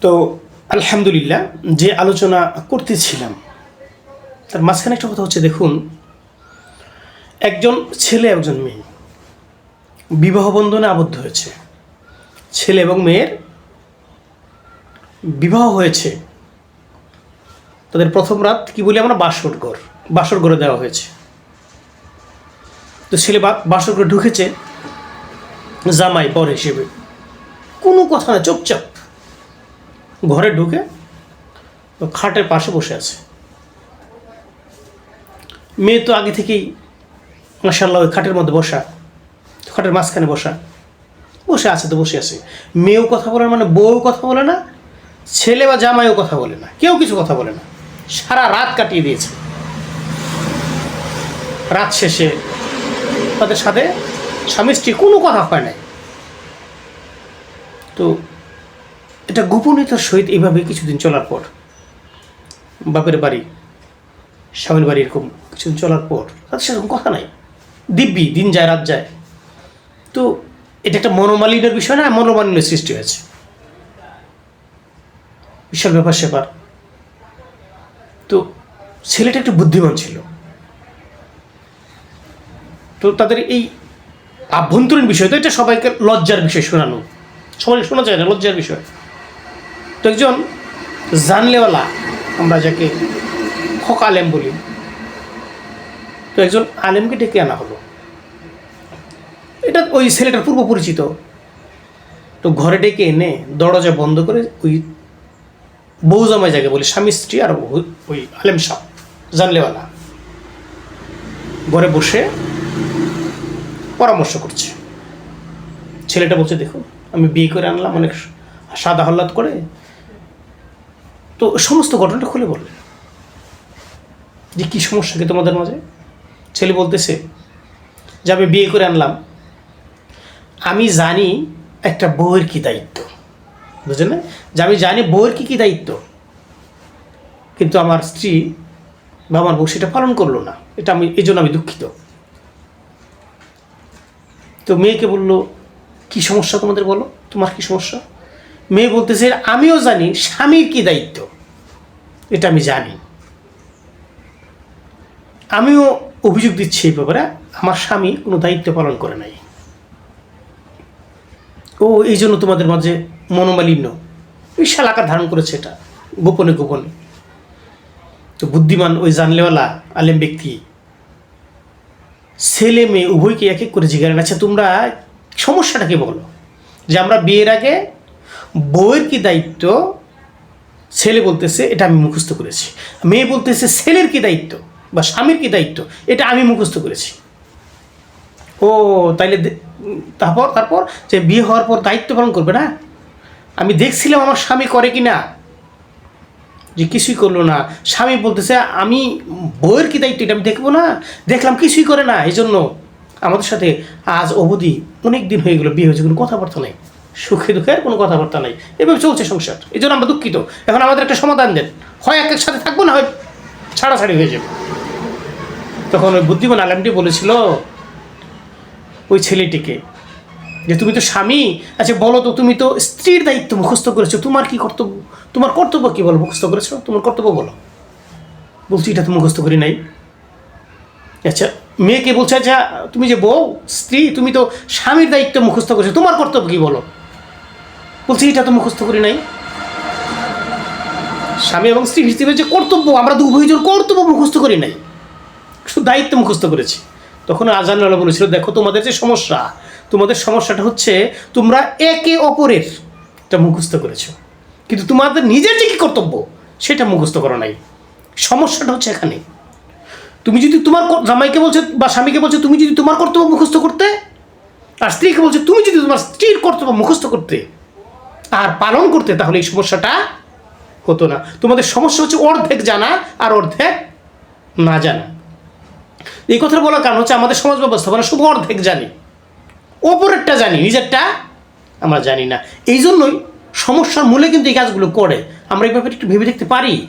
তো আলহামদুলিল্লাহ যে আলোচনা করতেছিলাম, তার মাঝখানে একটা কথা হচ্ছে, দেখুন, একজন ছেলে, একজন মেয়ে, বিবাহ বন্ধনে আবদ্ধ হয়েছে। ছেলে এবং মেয়ের বিবাহ হয়েছে। তাদের প্রথম রাত কি বলি আমরা? বাসর ঘর, বাসর ঘরে দেওয়া হয়েছে। তো ছেলে বাসর ঘরে ঢুকেছে জামাই, পর হিসেবে। কোনো কথা না, চুপচাপ। ঘরে ঢুকে খাটের পাশে বসে আছে। মেয়ে তো আগে থেকেই মাসাল্লাহ ওই খাটের মধ্যে বসা, খাটের মাঝখানে বসা। বসে আছে তো, বসে আছে। মেয়েও কথা বলে মানে বউও কথা বলে না, ছেলে বা জামাইও কথা বলে না, কেউ কিছু কথা বলে না। সারা রাত কাটিয়ে দিয়েছে। রাত শেষে তাদের সাথে স্বামী স্ত্রী কোনো কথা হয় নাই। তো এটা গোপনীয়তার সহিত এইভাবে কিছুদিন চলার পর, বাপের বাড়ি, স্বামীর বাড়ি এরকম কিছুদিন চলার পর তাদের সেরকম কথা নাই। দিব্যি, দিন যায়, রাত যায়। তো এটা একটা মনোমালিন্যের বিষয় না, মনোমালিন্যের সৃষ্টি হয়েছে। বিশাল ব্যাপার সেপার। তো ছেলেটা একটু বুদ্ধিমান ছিল। তো তাদের এই আভ্যন্তরীণ বিষয়, তো এটা সবাইকে লজ্জার বিষয় শোনানো। সবাই শোনা যায় না, লজ্জার বিষয়। তো একজন জানলেওয়ালা, আমরা যাকে হক আলেম বলি, তো একজন আলেমকে ডেকে আনা হলো। এটা ওই ছেলেটার পূর্ব পরিচিত। তো ঘরে ডেকে এনে দরজা বন্ধ করে ওই বউ জামাই যাকে বলি স্বামী, স্ত্রী আর ওই- আলেম সাহ জানলেওয়ালা ঘরে বসে পরামর্শ করছে। ছেলেটা বলছে, দেখো, আমি বিয়ে করে আনলাম, অনেক সাদা হল্লাদ করে তো সমস্ত ঘটনাটা খুলে বললেন যে কী সমস্যা কি তোমাদের মাঝে? ছেলে বলতেছে যে আমি বিয়ে করে আনলাম। আমি জানি একটা বউয়ের কী দায়িত্ব। বুঝলেন না? যে আমি জানি বউয়ের কী কী দায়িত্ব। কিন্তু আমার স্ত্রী বা আমার বউ সেটা পালন করল না। এটা আমি, এই জন্য আমি দুঃখিত। তো মেয়েকে বলল, কি সমস্যা তোমাদের বলো? তোমার কি সমস্যা? মেয়ে বলতেছে, আমিও জানি স্বামীর কি দায়িত্ব। এটা আমি জানি। আমিও অভিযোগ দিচ্ছি এই ব্যাপারে, আমার স্বামী কোনো দায়িত্ব পালন করে নাই। ও এই জন্য তোমাদের মাঝে মনোমালিন্য। বিশাল আকার ধারণ করেছে এটা, গোপনে গোপনে। তো বুদ্ধিমান ওই জানলেওয়ালা আলেম ব্যক্তি, ছেলে মেয়ে উভয়কে এক এক করে জিজ্ঞাসা আচ্ছা তোমরা সমস্যাটাকে বলো যে আমরা বিয়ের আগে বউয়ের কি দায়িত্ব ছেলে বলতেছে, এটা আমি মুখস্থ করেছি। মেয়ে বলতেছে, ছেলের কি দায়িত্ব বা স্বামীর কি দায়িত্ব? এটা আমি মুখস্থ করেছি। ও, তাইলে তারপর তারপর? যে বিয়ে হওয়ার পর দায়িত্ব পালন করবে না? আমি দেখছিলাম আমার স্বামী করে কি না? যে কিছুই করল না। স্বামী বলতেছে, আমি বইয়ের কি দায়িত্ব? এটা আমি দেখব না। দেখলাম কিছুই করে না। এই জন্য আমাদের সাথে আজ অবধি অনেক দিন হয়ে গেলো বিয়ে হয়েছে, কোনো কথাবার্তা নেই। সুখে দুঃখের কোনো কথাবার্তা নাই। এভাবে চলছে সংসার। এই জন্য আমরা দুঃখিত। এখন আমাদের একটা সমাধান দেন। হয় এক এক সাথে থাকব না হয় ছাড়াছাড়ি হয়ে যাবে। তখন ওই বুদ্ধিমান আলেমটি বলেছিল, ওই ছেলেটিকে, যে তুমি তো স্বামী আচ্ছা বলো তো, তুমি তো স্ত্রীর দায়িত্ব মুখস্থ করেছ, তোমার কি কর্তব্য, তোমার কর্তব্য কি বলো, মুখস্থ করেছ? তোমার কর্তব্য বলো। বলছি, এটা তো মুখস্থ করি নাই। আচ্ছা মেয়েকে বলছে আচ্ছা তুমি যে বউ, স্ত্রী, তুমি তো স্বামীর দায়িত্ব মুখস্থ করেছ, তোমার কর্তব্য কি বলো? বলছি এটা তো মুখস্থ করি নাই। স্বামী এবং স্ত্রী হিসেবে যে কর্তব্য, আমরা দু উভয়জন কর্তব্য মুখস্থ করি নাই। শুধু দায়িত্ব মুখস্থ করেছি। তখন আজানওয়ালা বলেছিল, দেখো, তোমাদের যে সমস্যা, তোমাদের সমস্যাটা হচ্ছে, তোমরা একে অপরের এটা মুখস্থ করেছ। কিন্তু তোমাদের নিজের যে কি কর্তব্য, সেটা মুখস্থ করো নাই। সমস্যাটা হচ্ছে এখানে। তুমি যদি তোমার জামাইকে বলছো বা স্বামীকে বলছো, তুমি যদি তোমার কর্তব্য মুখস্থ করতে, আর স্ত্রীকে বলছো, তুমি যদি তোমার স্ত্রীর কর্তব্য মুখস্থ করতে আর পালন করতে তাহলে এই সমস্যাটা হতো না। তোমাদের সমস্যা হচ্ছে অর্ধেক জানা আর অর্ধেক না জানা। এই কথাটা বলার কারণ হচ্ছে আমাদের সমাজ ব্যবস্থাপনা শুধু অর্ধেক জানি। ওপরেরটা জানি, নিজেরটা আমরা জানি না। এই জন্যই সমস্যার মূলে কিন্তু এই কাজগুলো করে। আমরা এই ব্যাপারে একটু ভেবে দেখতে পারি।